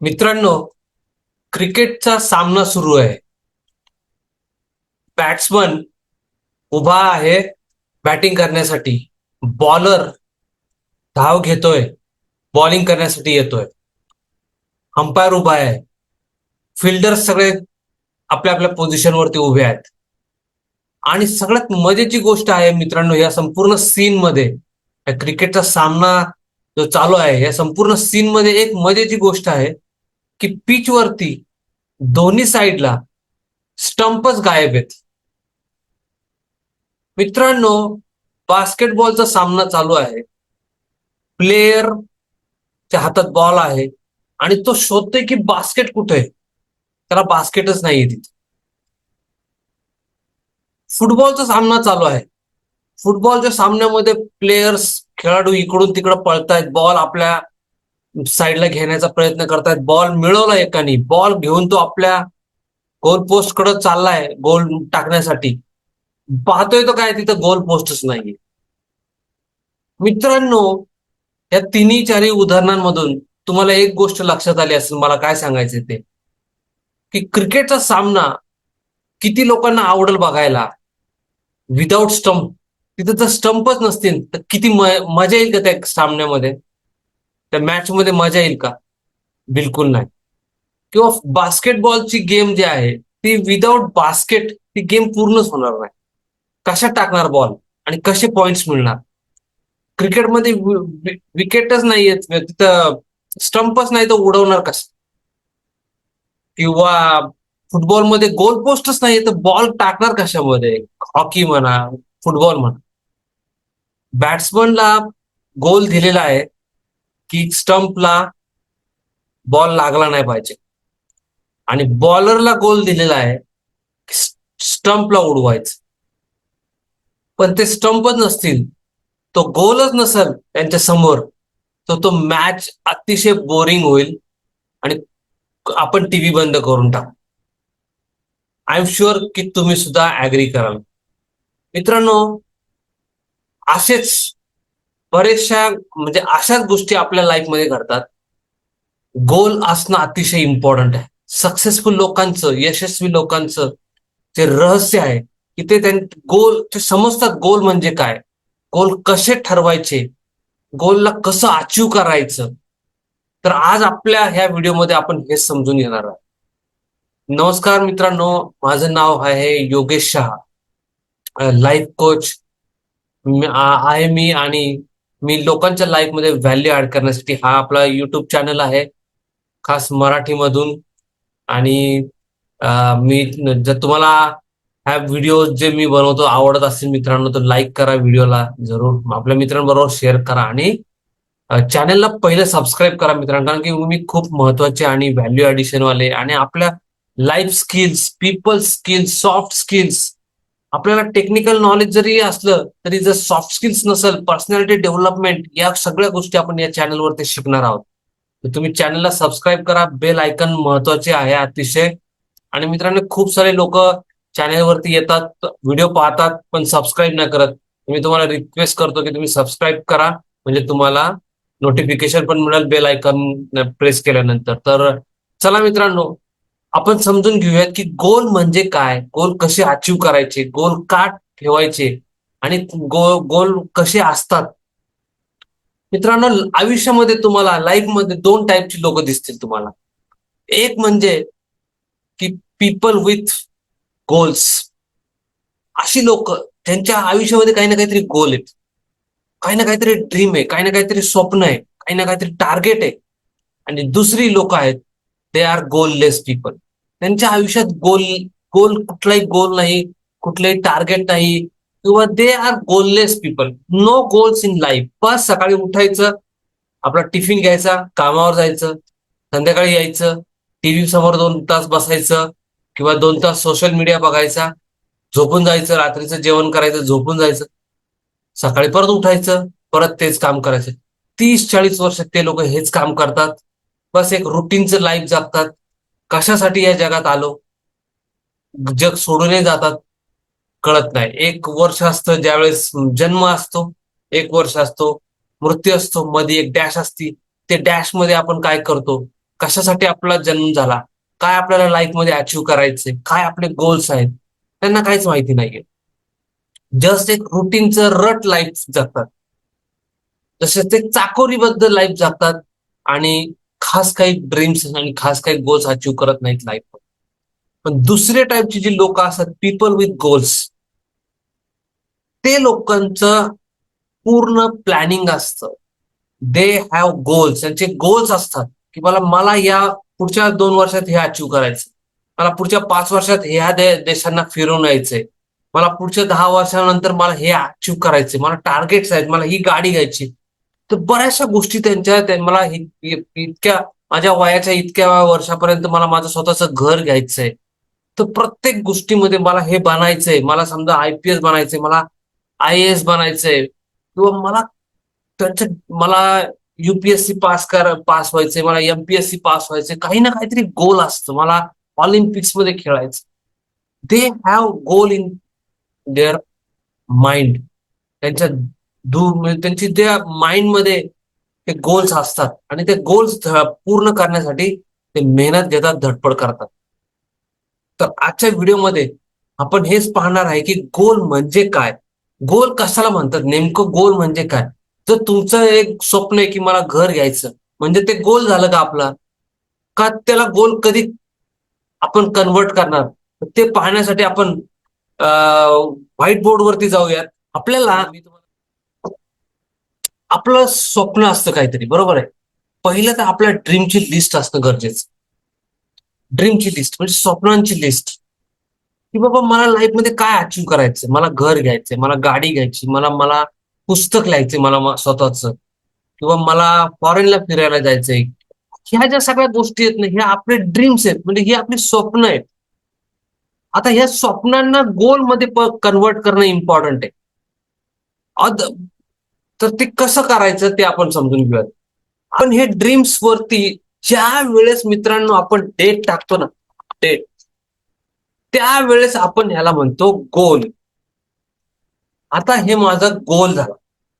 मित्रांनो क्रिकेटचा सामना सुरू आहे. बॅट्समन उभा आहे बॅटिंग करण्यासाठी. बॉलर धाव घेतोय बॉलिंग करण्यासाठी येतोय. अंपायर उभा आहे. फिल्डर सगळे आपल्या आपल्या पोझिशनवरती उभे आहेत. आणि सगळ्यात मजेची गोष्ट आहे मित्रांनो या संपूर्ण सीन मध्ये क्रिकेटचा सामना जो चालू आहे या संपूर्ण सीन मध्ये एक मजेची गोष्ट आहे. की पिच वरती दोन्ही साईडला स्टंपच गायब आहेत. मित्रांनो बास्केटबॉलचा सामना चालू आहे. प्लेयरच्या हातात बॉल आहे आणि तो शोधतोय की बास्केट कुठे आहे. त्याला बास्केटच नाहीये तिथे. फुटबॉलचा सामना चालू आहे. फुटबॉलच्या सामन्यामध्ये प्लेयर्स खेळाडू इकडून तिकडं पळतायत. बॉल आपल्या साईडला घेण्याचा प्रयत्न करतायत. बॉल मिळवला एकानी. बॉल घेऊन तो आपल्या गोल पोस्टकडे चाललाय गोल टाकण्यासाठी. पाहतोय तो काय तिथं गोल पोस्टच नाहीये. मित्रांनो या तिन्ही चारही उदाहरणांमधून तुम्हाला एक गोष्ट लक्षात आली असेल मला काय सांगायचं ते. की क्रिकेटचा सामना किती लोकांना आवडेल बघायला? विदाऊट स्टंप तिथं जर स्टंपच नसतील तर किती म- मजा येईल का त्या सामन्यामध्ये? त्या मॅच मध्ये मजा येईल का? बिलकुल नाही. किंवा बास्केटबॉलची गेम जी आहे ती विदाऊट बास्केट ती गेम पूर्णच होणार नाही. कशा टाकणार बॉल आणि कसे पॉइंट्स मिळणार? क्रिकेटमध्ये विकेटच नाहीयेत तिथं स्टंपच नाही तर उडवणार कसं? किंवा फुटबॉलमध्ये गोल पोस्टच नाहीये तर बॉल टाकणार कशामध्ये? हॉकी म्हणा फुटबॉल म्हणा. बॅट्समनला गोल दिलेला आहे की स्टंपला बॉल लागला नाही पाहिजे. आणि बॉलरला गोल दिलेला आहे स्टंपला उडवायचं. पण ते स्टंपच नसतील तो गोलच नसेल त्यांच्यासमोर तर तो मॅच अतिशय बोरिंग होईल आणि आपण टीव्ही बंद करून टाकू. आय एम शुअर की तुम्ही सुद्धा ऍग्री कराल. मित्रांनो असेच बरेचशा म्हणजे अशाच गोष्टी आपल्या लाईफमध्ये घडतात. गोल असणं अतिशय इम्पॉर्टंट आहे. सक्सेसफुल लोकांचं यशस्वी लोकांचं जे रहस्य आहे की ते त्यां गोल ते समजतात गोल म्हणजे काय? गोल कसे ठरवायचे? गोलला कसं अचीव करायचं? तर आज आपल्या ह्या व्हिडिओमध्ये आपण हे समजून घेणार आहोत. नमस्कार मित्रांनो माझं नाव आहे योगेश शहा. लाईफ कोच आहे मी आणि मी लोकांच्या लाईफमध्ये व्हॅल्यू ऍड करण्यासाठी हा आपला युट्यूब चॅनल आहे. खास मराठीमधून. आणि मी जर तुम्हाला ह्या व्हिडिओ जे मी बनवतो आवडत असतील मित्रांनो तर लाईक करा व्हिडिओला जरूर. आपल्या मित्रांबरोबर शेअर करा आणि चॅनलला पहिले सबस्क्राईब करा मित्रांनो कारण की मी खूप महत्त्वाचे आणि व्हॅल्यू ऍडिशन वाले आणि आपल्या life skills people skills soft skills आपल्याला टेक्निकल नॉलेज जरी असलं तरी जर सॉफ्ट स्किल्स नसेल पर्सनॅलिटी डेव्हलपमेंट या सगळ्या गोष्टी आपण या चॅनलवरती शिकणार आहोत. तुम्ही चॅनलला सबस्क्राईब करा. बेल आयकन महत्त्वाचे आहे अतिशय. आणि मित्रांनो खूप सारे लोक चॅनलवरती येतात व्हिडिओ पाहतात पण सबस्क्राईब नाही करत. मी तुम्हाला रिक्वेस्ट करतो की तुम्ही सबस्क्राईब करा. म्हणजे तुम्हाला नोटिफिकेशन पण मिळेल बेल आयकन प्रेस केल्यानंतर. तर चला मित्रांनो आपण समजून घेऊयात की गोल म्हणजे काय? गोल कसे अचीव करायचे? गोल का ठेवायचे? आणि गोल गोल कसे असतात? मित्रांनो आयुष्यामध्ये तुम्हाला लाईफमध्ये दोन टाईपची लोक दिसतील तुम्हाला. एक म्हणजे की पीपल विथ गोल्स अशी लोक त्यांच्या आयुष्यामध्ये काही ना काहीतरी गोल आहेत. काही ना काहीतरी ड्रीम आहे काही ना काहीतरी स्वप्न आहे काही ना काहीतरी टार्गेट आहे. आणि दुसरी लोक आहेत दे आर गोललेस पीपल त्यांच्या आयुष्यात गोल गोल कुठलाही गोल नाही कुठलंही टार्गेट नाही किंवा they are goalless people no goals in life बस सकाळी उठायचं आपला टिफिन घ्यायचा कामावर जायचं संध्याकाळी यायचं टीव्ही समोर दोन तास बसायचं किंवा दोन तास सोशल मीडिया बघायचा झोपून जायचं रात्रीचं जेवण करायचं झोपून जायचं. सकाळी परत उठायचं परत तेच काम करायचं. तीस चाळीस वर्ष ते लोक हेच काम करतात. बस एक रुटीनचं लाईफ जगतात. कशासाठी या जगात आलो? जग सोडूनही जातात? कळत नाही. एक वर्ष असतं ज्यावेळेस जन्म असतो एक वर्ष असतो मृत्यू असतो मध्ये एक डॅश असती. ते डॅशमध्ये आपण काय करतो? कशासाठी आपला जन्म झाला? काय आपल्याला लाईफमध्ये अचीव्ह करायचंय? काय आपले गोल्स आहेत? त्यांना काहीच माहिती नाहीये. जस्ट एक रुटीनचं रट लाईफ जगतात. जसे ते चाकोरीबद्दल लाईफ जगतात. आणि खास काही ड्रीम्स आणि खास काही गोल्स अचीव करत नाहीत लाईफ पण दुसऱ्या टाईपचे जी लोक असतात पीपल विथ गोल्स ते लोकांचं पूर्ण प्लॅनिंग असतं. दे हॅव गोल्स त्यांचे गोल्स असतात की मला मला या पुढच्या दोन वर्षात हे अचीव करायचं मला पुढच्या पाच वर्षात ह्या दे, देशांना फिरून यायचंय. मला पुढच्या दहा वर्षानंतर मला हे अचीव करायचे मला टार्गेट्स आहेत. मला ही गाडी घ्यायची तर बऱ्याचशा गोष्टी त्यांच्या मला इतक्या माझ्या वयाच्या इतक्या वर्षापर्यंत मला माझं स्वतःचं घर घ्यायचंय. तर प्रत्येक गोष्टीमध्ये मला हे बनायचंय. मला समजा आय पी एस बनायचंय मला आय एस बनायचंय. किंवा मला त्यांचं मला युपीएससी पास कर पास व्हायचंय मला एमपीएससी पास व्हायचंय. काही ना काहीतरी गोल असतं. मला ऑलिम्पिक्समध्ये खेळायचं. They have goal in their mind त्यांच्या दूर म्हणजे त्यांची त्या माइंडमध्ये ते गोल्स असतात. आणि ते गोल्स पूर्ण करण्यासाठी ते मेहनत घेतात धडपड करतात. तर आजच्या व्हिडिओमध्ये आपण हेच पाहणार आहे की गोल म्हणजे काय? गोल कशाला म्हणतात? नेमकं गोल म्हणजे काय? जर तुमचं एक स्वप्न आहे की मला घर घ्यायचं म्हणजे ते गोल झालं का आपला? का त्याला गोल कधी आपण कन्वर्ट करणार? ते पाहण्यासाठी आपण व्हाईट बोर्ड वरती जाऊयात. आपल्याला आपलं स्वप्न असतं काहीतरी बरोबर आहे? पहिलं तर आपल्या ड्रीमची लिस्ट असणं गरजेचं. ड्रीमची लिस्ट म्हणजे स्वप्नांची लिस्ट की बाबा मला लाईफमध्ये काय अचीव करायचंय? मला घर घ्यायचंय मला गाडी घ्यायची मला मला पुस्तक लिहायचंय मला स्वतःच. किंवा मला फॉरेनला फिरायला जायचंय. ह्या ज्या सगळ्या गोष्टी आहेत ना ह्या आपले ड्रीम्स आहेत. म्हणजे ही आपली स्वप्न आहेत. आता ह्या स्वप्नांना गोलमध्ये कन्वर्ट करणं इम्पॉर्टंट आहे. तर ते कसं करायचं ते आपण समजून घेऊयात. आपण हे ड्रीम्स वरती ज्या वेळेस मित्रांनो आपण डेट टाकतो ना डेट त्यावेळेस आपण ह्याला म्हणतो गोल आता हे माझा गोल झाला.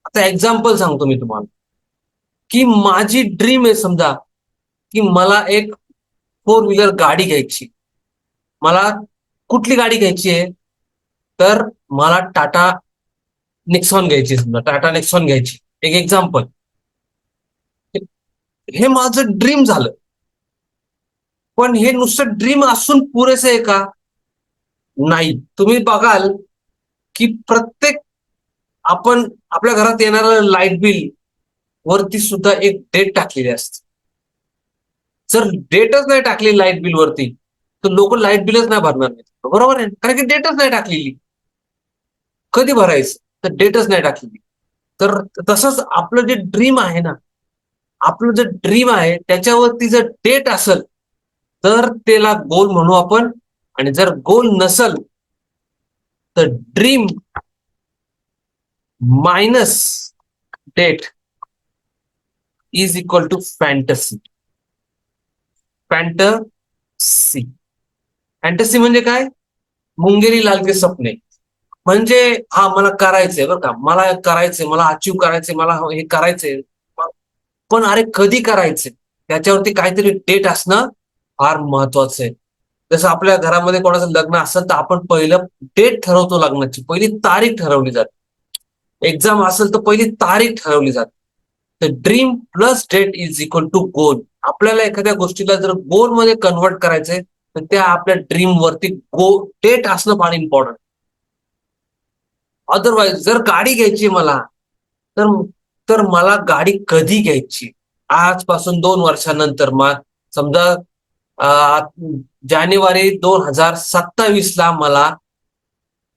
आता एक्झाम्पल सांगतो मी तुम्हाला. की माझी ड्रीम आहे समजा की मला एक फोर व्हीलर गाडी घ्यायची. मला कुठली गाडी घ्यायची आहे? तर मला टाटा नेक्सॉन घ्यायची समजा टाटा नेक्सॉन घ्यायची. एक एक्झाम्पल हे माझं ड्रीम झालं. पण हे नुसतं ड्रीम असून पुरेसे आहे का? नाही. तुम्ही बघाल की प्रत्येक आपण आपल्या घरात येणारं लाइट बिल वरती सुद्धा एक डेट टाकलेली असते. जर डेटच नाही टाकली लाइट बिल वरती तर लोक लाइट बिलच नाही भरणार नाही बरोबर आहे कारण की डेटच नाही टाकलेली. कधी भरायचं? तर डेटच नाही टाकलेली तर तसंच आपलं जे ड्रीम आहे ना आपलं जे ड्रीम आहे त्याच्यावरती जर डेट असेल तर त्याला गोल म्हणू आपण. आणि जर गोल नसल तर dream minus date is equal to fantasy fantasy fantasy म्हणजे काय? मुंगेरी लालके सपने म्हणजे हा मला करायचंय बरं का. मला करायचंय मला अचीव करायचंय मला हे करायचंय. पण अरे कधी करायचंय? त्याच्यावरती काहीतरी डेट असणं फार महत्वाचं आहे. जसं आपल्या घरामध्ये कोणाचं लग्न असेल तर आपण पहिलं डेट ठरवतो लग्नाची. पहिली तारीख ठरवली जाते. एक्झाम असेल तर पहिली तारीख ठरवली जाते. तर dream plus date is equal to goal आपल्याला एखाद्या गोष्टीला जर गोलमध्ये कन्वर्ट करायचंय तर त्या आपल्या ड्रीम वरती गो डेट असणं फार इम्पॉर्टंट अदरवाईज जर गाडी घ्यायची मला तर तर मला गाडी कधी घ्यायची? आजपासून दोन वर्षानंतर मग समजा जानेवारी दोन हजार सत्तावीस ला मला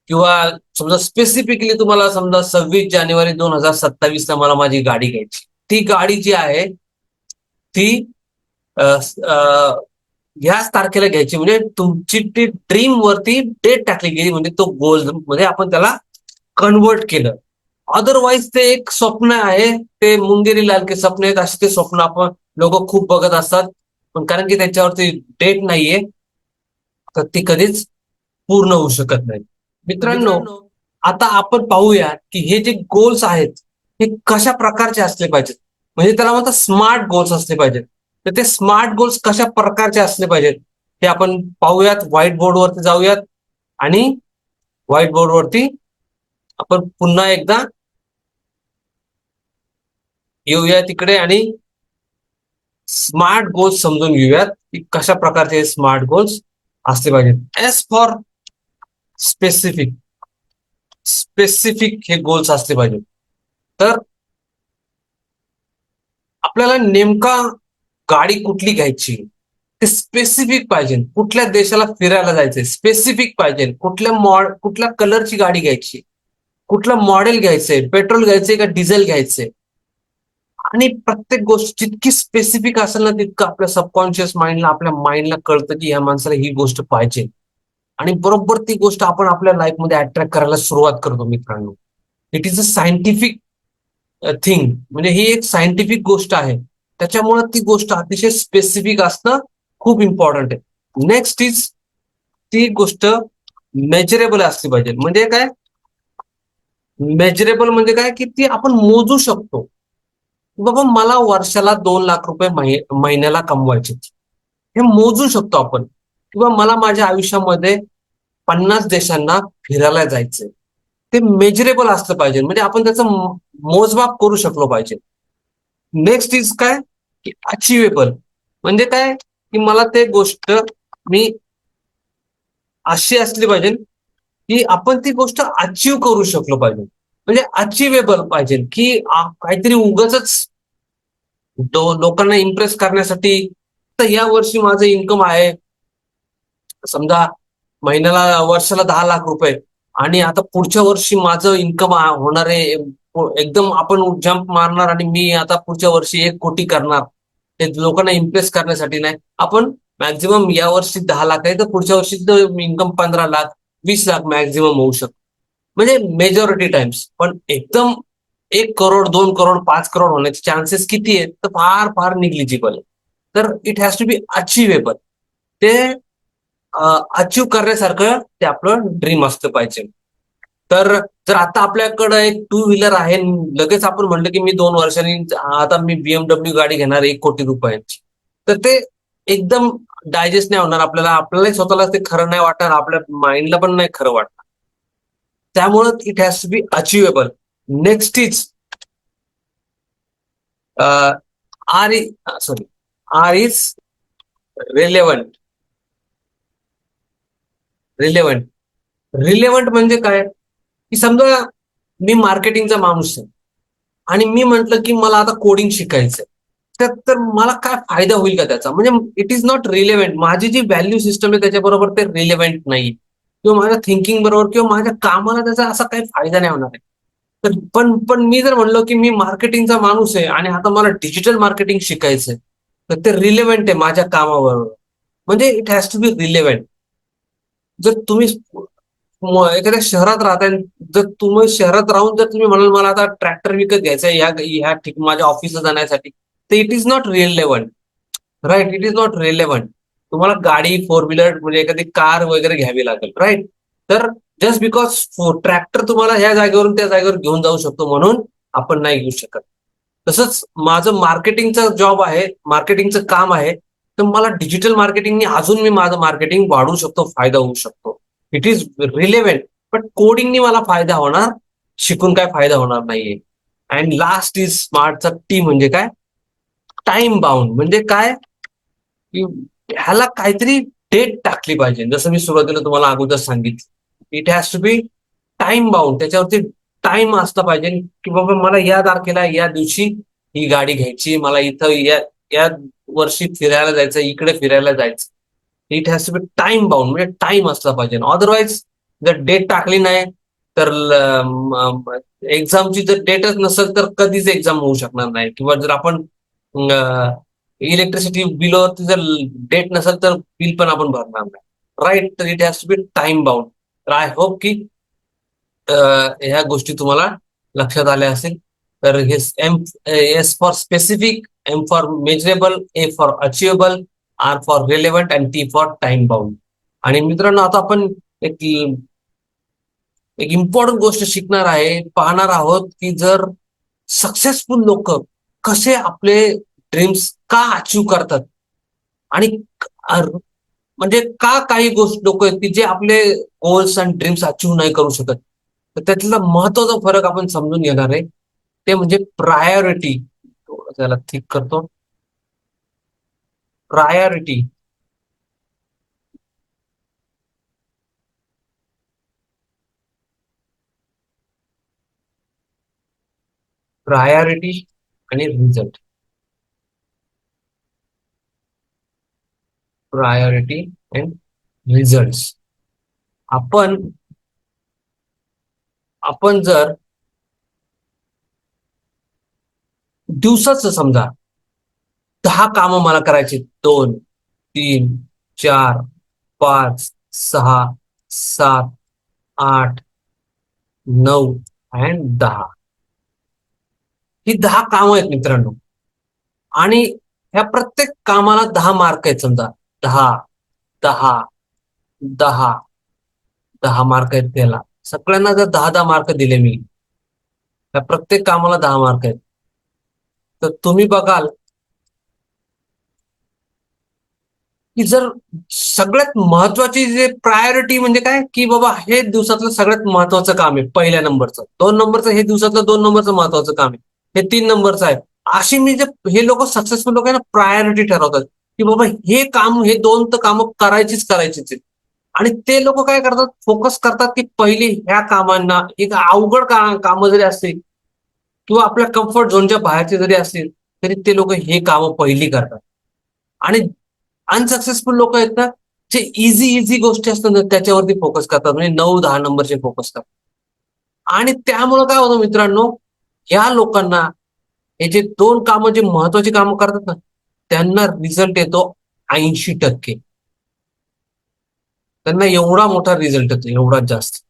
किंवा समजा स्पेसिफिकली तुम्हाला समजा सव्वीस जानेवारी दोन हजार सत्तावीस ला मला माझी गाडी घ्यायची. ती गाडी जी आहे ती ह्याच तारखेला घ्यायची. म्हणजे तुमची ती ड्रीम वरती डेट टाकली गेली. म्हणजे तो गोलमध्ये आपण त्याला कन्वर्ट केलं. अदरवाईज ते एक स्वप्न आहे. ते मुंगेरी लालके स्वप्न आहेत. असे ते स्वप्न आपण लोक खूप बघत असतात. पण कारण की त्याच्यावरती डेट नाहीये. तर ते कधीच पूर्ण होऊ शकत नाही. मित्रांनो आता आपण पाहूया की हे जे गोल्स आहेत हे कशा प्रकारचे असले पाहिजेत? म्हणजे त्याला म्हणतात स्मार्ट गोल्स असले पाहिजेत. तर ते स्मार्ट गोल्स कशा प्रकारचे असले पाहिजेत? ते आपण पाहूयात. व्हाईट बोर्डवरती जाऊयात. आणि व्हाईट बोर्डवरती आपण पुन्हा एकदा येऊया तिकडे आणि स्मार्ट गोल्स समजून घेऊयात की कशा प्रकारचे स्मार्ट गोल्स असले पाहिजेत. एस फॉर स्पेसिफिक स्पेसिफिक हे गोल्स असले पाहिजेत. तर आपल्याला नेमका गाडी कुठली घ्यायची? ते स्पेसिफिक पाहिजे. कुठल्या देशाला फिरायला जायचंय? स्पेसिफिक पाहिजे. कुठल्या मॉड कुठल्या कलरची गाडी घ्यायची? कुठलं मॉडेल घ्यायचंय? पेट्रोल घ्यायचंय का डिझेल घ्यायचंय? आणि प्रत्येक गोष्ट जितकी स्पेसिफिक असेल ना तितकं आपल्या सबकॉन्शियस माइंडला आपल्या माइंडला कळतं की ह्या माणसाला ही गोष्ट पाहिजे. आणि बरोबर ती गोष्ट आपण आपल्या लाईफमध्ये अट्रॅक्ट करायला सुरुवात करतो मित्रांनो. It is a scientific thing म्हणजे ही एक सायंटिफिक गोष्ट आहे. त्याच्यामुळे ती गोष्ट अतिशय स्पेसिफिक असणं खूप इम्पॉर्टंट आहे. नेक्स्ट इज ती गोष्ट मेजरेबल असली पाहिजे. म्हणजे काय? मेजरेबल म्हणजे काय? की ती आपण मोजू शकतो. बाबा मला वर्षाला दोन लाख रुपये महिन्याला कमवायचे हे मोजू शकतो आपण. किंवा मला माझ्या आयुष्यामध्ये पन्नास देशांना फिरायला जायचंय. ते मेजरेबल असलं पाहिजे. म्हणजे आपण त्याचं मोजमाप करू शकलो पाहिजे. नेक्स्ट इज काय? की अचिवेबल म्हणजे काय? की मला ते गोष्ट मी अशी असली पाहिजे की आपण ती गोष्ट अचीव करू शकलो पाहिजे. म्हणजे अचिवेबल पाहिजे. की काहीतरी उगच लोकांना इम्प्रेस करण्यासाठी तर या वर्षी माझं इन्कम आहे. समजा महिन्याला वर्षाला दहा लाख रुपये. आणि आता पुढच्या वर्षी माझं इन्कम होणार आहे. एकदम आपण जम्प मारणार आणि मी आता पुढच्या वर्षी एक कोटी करणार. ते लोकांना इम्प्रेस करण्यासाठी नाही. आपण मॅक्झिमम या वर्षी दहा लाख आहे. तर पुढच्या वर्षी इन्कम पंधरा लाख. वीस लाख मॅक्झिमम होऊ शकतो. म्हणजे मेजॉरिटी टाइम्स पण एकदम एक करोड दोन करोड पाच करोड होण्याचे चान्सेस किती आहेत? तर फार फार निग्लिजिबल आहे तर it has to be achievable ते अचीव करण्यासारखं ते आपलं ड्रीम असलं पाहिजे. तर जर आता आपल्याकडं एक टू व्हीलर आहे लगेच आपण म्हणलं की मी दोन वर्षांनी आता मी बीएमडब्ल्यू गाडी घेणार एक कोटी रुपयांची. तर ते एकदम डायजेस्ट नाही होणार आपल्याला आपल्यालाही स्वतःला ते खरं नाही वाटणार आपल्या माइंडला पण नाही खरं वाटणार. त्यामुळं it has to be achievable next is R sorry R is relevant relevant relevant म्हणजे काय? की समजा मी मार्केटिंगचा माणूस आहे. आणि मी म्हंटल की मला आता कोडिंग शिकायचंय. तर तर मला काय फायदा होईल का त्याचा? म्हणजे इट इज नॉट रिलेव्हंट माझी जी व्हॅल्यू सिस्टम आहे त्याच्याबरोबर ते रिलेव्हंट नाही. किंवा माझ्या थिंकिंग बरोबर किंवा माझ्या कामाला त्याचा असा काही फायदा नाही होणार आहे. तर पण पण मी जर म्हणलो की मी मार्केटिंगचा माणूस आहे आणि आता मला डिजिटल मार्केटिंग शिकायचंय तर ते रिलेव्हंट आहे माझ्या कामाबरोबर म्हणजे it has to be relevant जर तुम्ही एखाद्या शहरात राहताय जर तुम्ही शहरात राहून जर तुम्ही म्हणाल मला आता ट्रॅक्टर विकत घ्यायचा आहे ह्या ह्या ठिक माझ्या ऑफिसला जाण्यासाठी. तर it is not relevant right it is not relevant तुम्हाला गाडी फोर व्हीलर म्हणजे एखादी कार वगैरे घ्यावी लागेल. राईट तर जस्ट बिकॉज ट्रॅक्टर तुम्हाला ह्या जागेवरून त्या जागेवर घेऊन जाऊ शकतो म्हणून आपण नाही घेऊ शकत. तसंच माझं मार्केटिंगचा जॉब आहे मार्केटिंगचं काम आहे तर मला डिजिटल मार्केटिंगने अजून मी माझं मार्केटिंग वाढवू शकतो फायदा होऊ शकतो. इट इज रिलेव्हंट पण कोडिंगनी मला फायदा होणार शिकून काय फायदा होणार नाहीये. अँड लास्ट इज स्मार्टचा टी म्हणजे काय? टाइम बाउंड म्हणजे काय? की ह्याला काहीतरी डेट टाकली पाहिजे. जसं मी सुरुवातीला तुम्हाला अगोदर सांगितलं it has to be time bound त्याच्यावरती टाइम असला पाहिजे. की बाबा मला या तारखेला या दिवशी ही गाडी घ्यायची मला इथं या या वर्षी फिरायला जायचं इकडे फिरायला जायचं. It has to be time bound म्हणजे टाइम असला पाहिजे. अदरवाईज जर डेट टाकली नाही तर एक्झामची जर डेटच नसेल तर कधीच एक्झाम होऊ शकणार नाही. किंवा जर आपण इलेक्ट्रिसिटी बिलवरती जर डेट नसेल तर बिल पण आपण भरणार नाही. राईट तर it has to be time bound तर आय होप की ह्या गोष्टी तुम्हाला लक्षात आल्या असेल. तर हे M S for specific M for measurable A for achievable R for relevant and T for time bound आणि मित्रांनो आता आपण एक एक इम्पॉर्टंट गोष्ट शिकणार आहे पाहणार आहोत की जर सक्सेसफुल लोक कसे आपले ड्रीम्स का अचीव करतात? आणि म्हणजे का काही गोष्ट लोक आहेत की जे आपले गोल्स आणि ड्रीम्स अचीव नाही करू शकत? तर त्यातला महत्त्वाचा फरक आपण समजून घेणार आहे. ते म्हणजे प्रायोरिटी त्याला ठीक करतो. प्रायोरिटी प्रायोरिटी आणि रिझल्ट प्रायोरिटी अँड रिझल्ट आपण आपण जर दिवसाच समजा दहा कामं मला करायची दोन तीन चार पाच सहा सात आठ नऊ अँड दहा. ही दहा कामं आहेत मित्रांनो. आणि ह्या प्रत्येक कामाला दहा मार्क आहेत समजा. दहा दहा दहा दहा मार्क आहेत त्याला. सगळ्यांना जर दहा दहा मार्क दिले मी ह्या प्रत्येक कामाला दहा मार्क आहेत. तर तुम्ही बघाल की जर सगळ्यात महत्वाची जे प्रायोरिटी म्हणजे काय? की बाबा हे दिवसातलं सगळ्यात महत्वाचं काम आहे पहिल्या नंबरचं. दोन नंबरचं हे दिवसातलं दोन नंबरचं महत्वाचं काम आहे. हे तीन नंबरचं आहे. अशी मी जे हे लोक सक्सेसफुल लोक आहे ना प्रायोरिटी ठरवतात. की बाबा हे काम हे दोन तर कामं करायचीच करायचीच आहेत. आणि ते लोक काय करतात? फोकस करतात की पहिली ह्या कामांना एक अवघड काम कामं जरी असतील किंवा आपल्या कम्फर्ट झोनच्या बाहेरचे जरी असतील तरी ते लोक हे कामं पहिली करतात. आणि अनसक्सेसफुल लोक आहेत ना जे इझी इझी गोष्टी असतात ना त्याच्यावरती फोकस करतात. म्हणजे नऊ दहा नंबरचे फोकस करतात. आणि त्यामुळे काय होतं मित्रांनो या लोकांना हे जे दोन कामं जे महत्वाची कामं करतात ना त्यांना रिझल्ट येतो ऐंशी टक्के. त्यांना एवढा मोठा रिझल्ट येतो एवढा जास्त.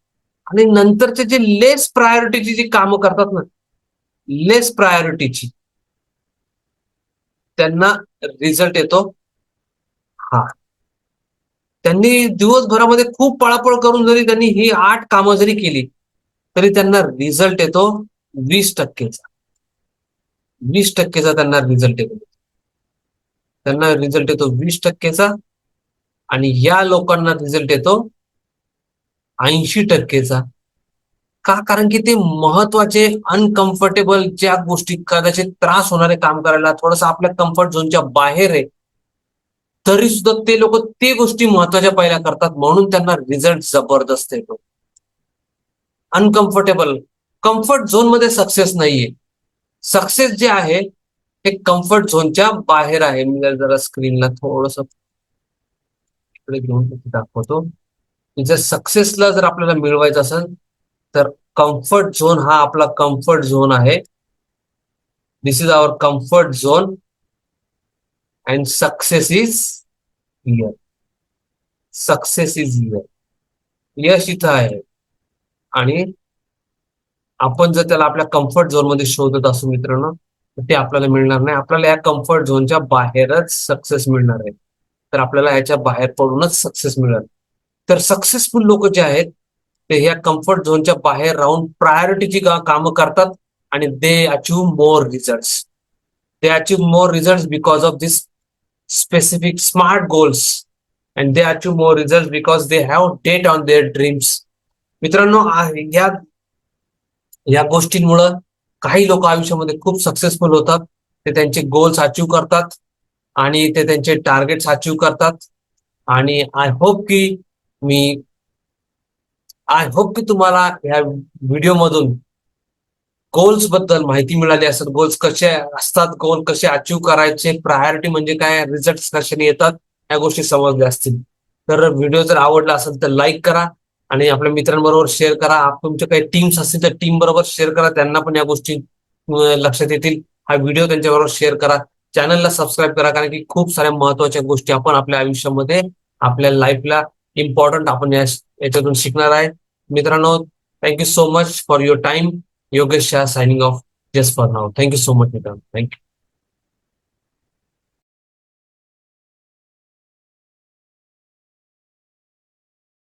आणि नंतरचे जे लेस प्रायोरिटीची जी कामं करतात ना लेस प्रायोरिटीची त्यांना रिझल्ट येतो हा. त्यांनी दिवसभरामध्ये खूप पळापळ करून जरी त्यांनी ही आठ कामं जरी केली तरी त्यांना रिझल्ट येतो वीस टक्केचा. वीस टक्केचा त्यांना रिझल्ट येतो. त्यांना रिझल्ट येतो वीस टक्केचा आणि या लोकांना रिझल्ट येतो ऐंशी टक्केचा. का? कारण की ते महत्त्वाचे अनकम्फर्टेबल ज्या गोष्टी कदाचित त्रास होणारे काम करायला थोडस आपल्या कम्फर्ट झोनच्या बाहेर आहे. तरी सुद्धा ते लोक ते गोष्टी महत्त्वाच्या पहिल्या करतात म्हणून त्यांना रिझल्ट जबरदस्त येतो. अनकम्फर्टेबल कम्फर्ट झोनमध्ये सक्सेस नाहीये. सक्सेस जे आहे हे कम्फर्ट झोनच्या बाहेर आहे. मी जरा स्क्रीनला थोडस इकडे घेऊन दाखवतो. की जर सक्सेसला जर आपल्याला मिळवायचं असेल तर कम्फर्ट झोन हा आपला कम्फर्ट झोन आहे. This is our comfort zone and success is here success is here यश इथं आहे. आणि आपण जर त्याला आपल्या कम्फर्ट झोनमध्ये शोधत असू मित्रांनो तर ते आपल्याला मिळणार नाही. आपल्याला या कम्फर्ट झोनच्या बाहेरच सक्सेस मिळणार आहे. तर आपल्याला याच्या बाहेर पडूनच सक्सेस मिळणार तर सक्सेसफुल लोक जे आहेत ते ह्या कम्फर्ट झोनच्या बाहेर राहून प्रायोरिटीची कामं करतात आणि they achieve more result they achieve more result because of this specific smart goals and they achieve more result because they have date on their dreams मित्रांनो या या गोष्टींमुळं काही लोक आयुष्यामध्ये खूप सक्सेसफुल होतात. ते त्यांचे गोल्स अचीव करतात आणि ते त्यांचे टार्गेट्स अचीव करतात. आणि आय होप की मी आय होप की तुम्हाला ह्या व्हिडिओमधून गोल्सबद्दल माहिती मिळाली असेल. गोल्स कसे असतात? गोल कसे अचीव करायचे? प्रायोरिटी म्हणजे काय? रिझल्ट कशाने येतात? या गोष्टी समजल्या असतील. तर व्हिडिओ जर आवडला असेल तर लाईक करा. आणि आपल्या मित्रांबरोबर शेअर करा. तुमच्या काही टीम्स असतील तर टीम बरोबर शेअर करा. त्यांना पण या गोष्टी लक्षात येतील. हा व्हिडिओ त्यांच्याबरोबर शेअर करा. चॅनलला सबस्क्राईब करा. कारण की खूप साऱ्या महत्त्वाच्या गोष्टी आपण आपल्या आयुष्यामध्ये आपल्या लाईफला इम्पॉर्टंट आपण याच्यातून शिकणार आहे. मित्रांनो thank you so much for your time Yogesh Shah signing off just for now thank you so much मित्रांनो. Thank you